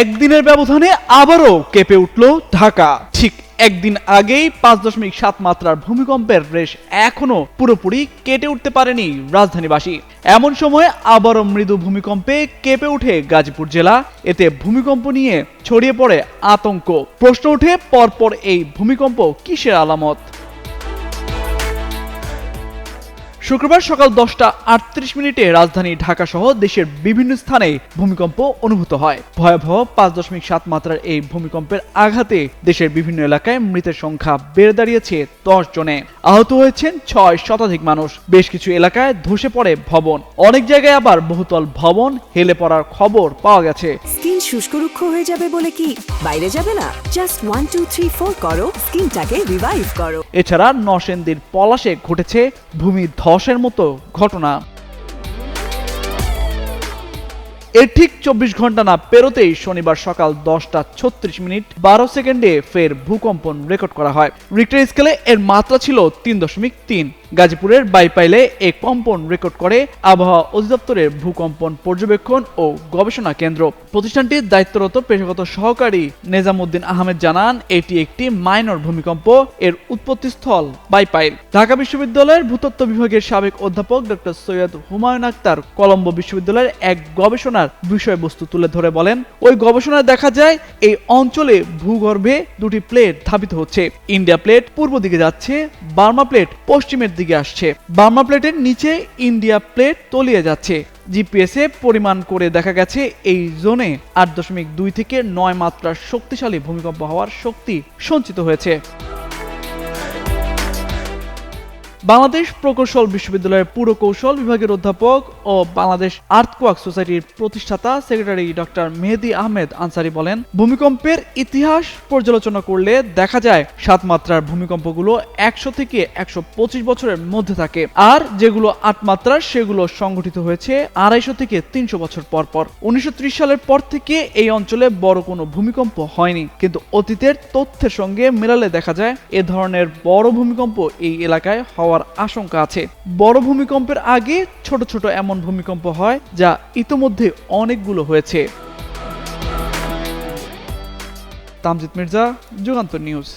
একদিনের ব্যবধানে আবারও কেঁপে উঠল ঢাকা। ঠিক একদিন আগেই পাঁচ দশমিক সাত মাত্রার ভূমিকম্পের রেশ এখনও পুরোপুরি কেটে উঠতে পারেনি রাজধানীবাসী। এমন সময় আবারও মৃদু ভূমিকম্পে কেঁপে ওঠে গাজীপুর জেলা। এতে ভূমিকম্প নিয়ে ছড়িয়ে পড়ে আতঙ্ক। প্রশ্ন ওঠে, পরপর এই ভূমিকম্প কিসের আলামত? শুক্রবার সকাল দশটা আটত্রিশ মিনিটে রাজধানী ঢাকা সহ দেশের বিভিন্ন স্থানে ভূমিকম্প অনুভূত হয়। ভয়াবহ পাঁচ দশমিক সাত মাত্রার এই ভূমিকম্পের আঘাতে দেশের বিভিন্ন এলাকায় মৃতের সংখ্যা বেড়ে দাঁড়িয়েছে দশ জনে। আহত হয়েছেন ছয় শতাধিক মানুষ। বেশ কিছু এলাকায় ধসে পড়ে ভবন। অনেক জায়গায় আবার বহুতল ভবন হেলে পড়ার খবর পাওয়া গেছে। স্কিন শুষ্করুক্ষ হয়ে যাবে বলে কি? বাইরে যাবে না। Just one two three four করো। স্কিনটাকে রিভাইভ করো। এছাড়া নরসেন্দির পলাশে ঘটেছে ভূমি ধসের মতো ঘটনা। এর ঠিক চব্বিশ ঘণ্টা না পেরোতেই শনিবার সকাল দশটা ছত্রিশ মিনিট বারো সেকেন্ডে ফের ভূকম্পন রেকর্ড করা হয়। রিক্টার স্কেলে এর মাত্রা ছিল তিন দশমিক তিন। গাজীপুরের বাইপাইলে এই কম্পন রেকর্ড করে আবহাওয়া অধিদপ্তরের ভূকম্পন পর্যবেক্ষণ ও গবেষণা কেন্দ্র। প্রতিষ্ঠানটির দায়িত্বরত পেশাগত সহকারী নেজামুদ্দিন আহমেদ জানান, এটি একটি মাইনর ভূমিকম্প, এর উৎপত্তিস্থল বাইপাইল। ঢাকা বিশ্ববিদ্যালয়ের ভূতত্ত্ব বিভাগের সাবেক অধ্যাপক ডক্টর সৈয়দ হুমায়ুন আক্তার কলম্বো বিশ্ববিদ্যালয়ের এক গবেষণার বিষয়বস্তু তুলে ধরে বলেন, ওই গবেষণায় দেখা যায় এই অঞ্চলে ভূগর্ভে দুটি প্লেট ধাবিত হচ্ছে। ইন্ডিয়া প্লেট পূর্ব দিকে যাচ্ছে, বার্মা প্লেট পশ্চিমের দিকে আসছে। বার্মা প্লেটের নিচে ইন্ডিয়া প্লেট তলিয়ে যাচ্ছে। জিপিএসে পরিমাণ করে দেখা গেছে, এই জোনে আট দশমিক দুই থেকে নয় মাত্রার শক্তিশালী ভূমিকম্প হওয়ার শক্তি সঞ্চিত হয়েছে। বাংলাদেশ প্রকৌশল বিশ্ববিদ্যালয়ের পুরকৌশল বিভাগের অধ্যাপক ও বাংলাদেশ আর্থকোয়াক সোসাইটির প্রতিষ্ঠাতা সেক্রেটারি ডক্টর মেহেদি আহমেদ আনসারি বলেন, ভূমিকম্পের ইতিহাস পর্যালোচনা করলে দেখা যায় সাত মাত্রার ভূমিকম্পগুলো একশো থেকে একশো পঁচিশ বছরের মধ্যে থাকে, আর যেগুলো আট মাত্রার সেগুলো সংঘটিত হয়েছে আড়াইশো থেকে তিনশো বছর পর পর। উনিশশো ত্রিশ সালের পর থেকে এই অঞ্চলে বড় কোনো ভূমিকম্প হয়নি, কিন্তু অতীতের তথ্যের সঙ্গে মেলালে দেখা যায় এ ধরনের বড় ভূমিকম্প এই এলাকায় হওয়ার আশঙ্কা আছে। বড় ভূমিকম্পের আগে ছোট ছোট এমন ভূমিকম্প হয়, যা ইতোমধ্যে অনেকগুলো হয়েছে। তামজিদ মির্জা, যুগান্তর নিউজ।